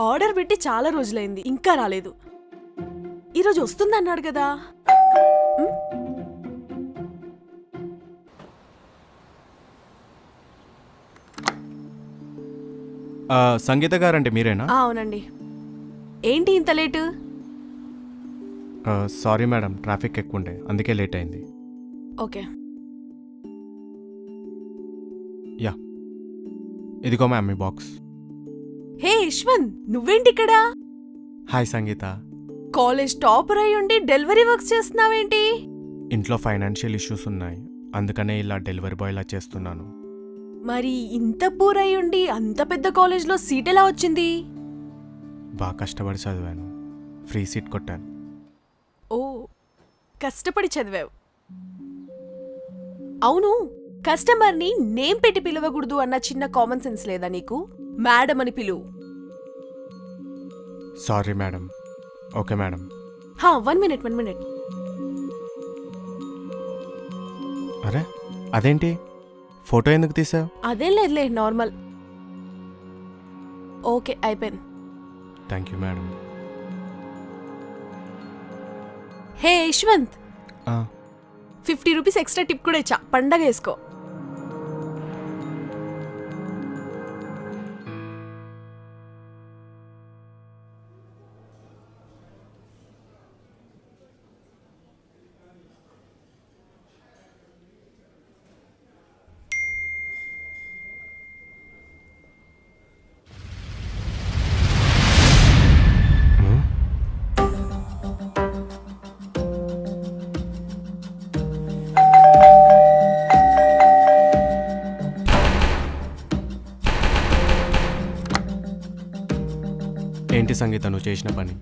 Order పెట్టి చాలా రోజులైంది ఇంకా రాలేదు. ఈరోజు వస్తుంది అన్నాడు కదా. సంగీత గారంటే మీరేనా? ఆ, అవునండి. ఏంటి ఇంత లేటు? సారీ మేడం ట్రాఫిక్ ఎక్కువ ఉండే అందుకే లేట్ అయింది. ఓకే. యా. ఇదిగో మ్యామ్ మీ బాక్స్. హే యశ్వంత్ నువ్వేంటి ఇక్కడ హాయ్ సంగీత. కాలేజ్ టాపర్ అయి ఉండి డెలివరీ వర్క్స్ చేస్తున్నావేంటి? ఇంట్లో ఫైనాన్షియల్ ఇష్యూస్ ఉన్నాయి. అందుకనే ఇలా డెలివరీ బాయ్లా చేస్తున్నాను. మరి ఇంత పూర్ అయి ఉండి అంత పెద్ద కాలేజ్లో సీట్ ఎలా వచ్చింది? బాగా కష్టపడి చదివాను. ఫ్రీ సీట్ కొట్టాను. ఓ కష్టపడి చదివావు. అవును కస్టమర్ని నేమ్ పెట్టి పిలవకూడదు అన్న చిన్న కామన్ సెన్స్ లేదా నీకు? మేడం అని పిలువు సారీ మేడం. Okay madam. హా వన్ మినిట్ వన్ మినిట్. అరే అదేంటి? ఫోటో ఎందుకు తీసావు? అదేం లేదులే నార్మల్. ఓకే అయిపోయింది. Thank you madam. Hey Yashwanth. Fifty rupees extra tip కూడా ఇచ్చా పండగ వేసుకో. ఏంటి సంగీత నువ్వు చేసిన పని?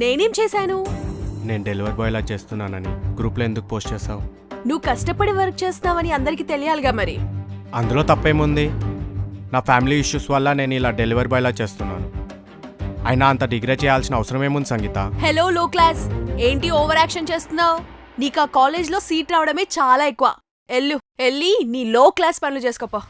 నేనేం చేశాను? నేను డెలివరీ బాయ్లా చేస్తున్నానని గ్రూప్లో ఎందుకు పోస్ట్ చేసావు నువ్వు కష్టపడి వర్క్ చేస్తున్నావని అందరికీ తెలియాలిగా మరి. అందులో తప్పేముంది? నా ఫ్యామిలీ ఇష్యూస్ వల్ల నేను ఇలా డెలివరీ బాయ్లా చేస్తున్నాను. అయినా అంత డిగ్రీ చేయాల్సిన అవసరం ఏముంది సంగీత? హలో లో క్లాస్ ఏంటి ఓవర్ యాక్షన్ చేస్తున్నావు? నీకు ఆ కాలేజ్లో సీట్ రావడమే చాలా ఎక్కువ. ఎల్లు ఎల్లి నీ లో క్లాస్ పనులు చేసుకోపో.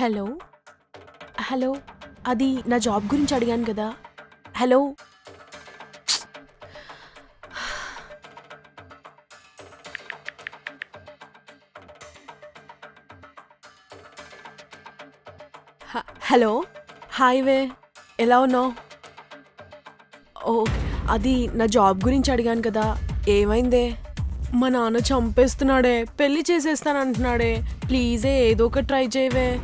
హలో హలో అది నా జాబ్ గురించి అడిగాను కదా. హలో. హ- హలో. హాయ్ వే ఎలా ఉన్నావు? ఓ అది నా జాబ్ గురించి అడిగాను కదా ఏమైందే? మా నాన్న చంపేస్తున్నాడే పెళ్ళి చేసేస్తానంటున్నాడే ప్లీజే ఏదో ఒకటి ట్రై చేయవే.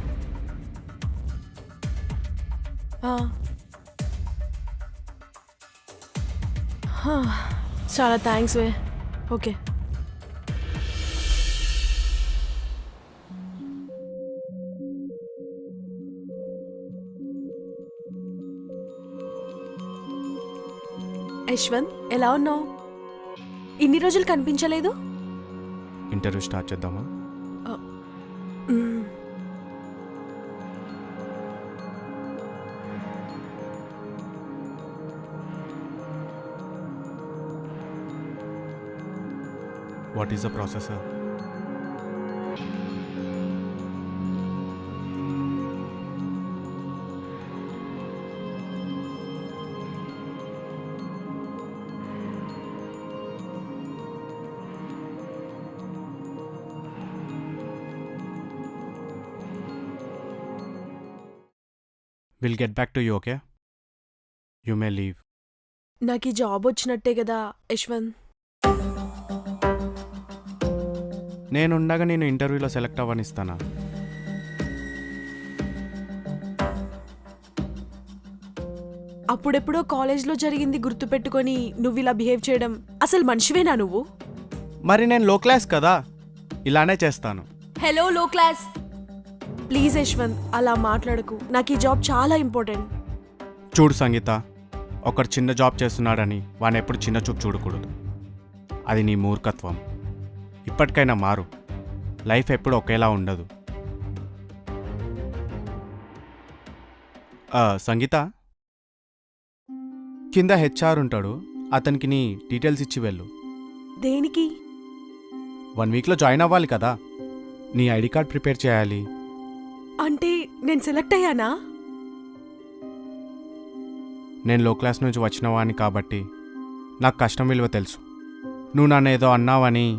చాలా థ్యాంక్స్ వే. ఓకే. యశ్వంత్ ఎలా ఉన్నావు? ఇన్ని రోజులు కనిపించలేదు? ఇంటర్వ్యూ స్టార్ట్ చేద్దామా? What is the process will get back to you okay you may leave నాకు ఈ జాబ్ వచ్చినట్టే కదా యశ్వంత్. నేనుండగా నేను ఇంటర్వ్యూలో సెలెక్ట్ అవ్వనిస్తానా? అప్పుడెప్పుడో కాలేజ్లో జరిగింది గుర్తుపెట్టుకొని నువ్వు ఇలా బిహేవ్ చేయడం అసలు మనిషివేనా నువ్వు? మరి నేను లో క్లాస్ కదా ఇలానే చేస్తాను. హలో లో క్లాస్ ప్లీజ్ యశ్వంత్ అలా మాట్లాడకు. నాకు ఈ జాబ్ చాలా ఇంపార్టెంట్ చూడు సంగీత ఒకడు చిన్న జాబ్ చేస్తున్నాడని వాడిని ఎప్పుడు చిన్న చూపు చూడకూడదు. అది నీ మూర్ఖత్వం. ఇప్పటికైనా మారు. లైఫ్ ఎప్పుడు ఒకేలా ఉండదు. సంగీత? కింద హెచ్ఆర్ ఉంటాడు. అతనికి నీ డీటెయిల్స్ ఇచ్చి వెళ్ళు. దేనికి? వన్ వీక్లో జాయిన్ అవ్వాలి కదా. నీ ఐడి కార్డ్ ప్రిపేర్ చేయాలి. అంటే నేను సెలెక్ట్ అయ్యానా? నేను లో క్లాస్ నుంచి వచ్చిన వాడిని కాబట్టి నాకు కష్టం విలువ తెలుసు. నువ్వు నన్ను ఏదో అన్నావని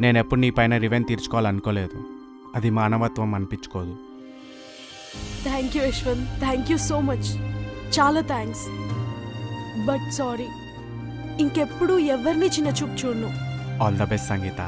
నేను ఎప్పుడు నీ పైన రివెన్ తీర్చుకోవాలనుకోలేదు. అది మానవత్వం అనిపించుకోదు. Thank you Yashwanth thank you so much చాలా థ్యాంక్స్ బట్ సారీ ఇంకెప్పుడు ఎవరిని చిన్న చూపు చూడను. All the best Sangeetha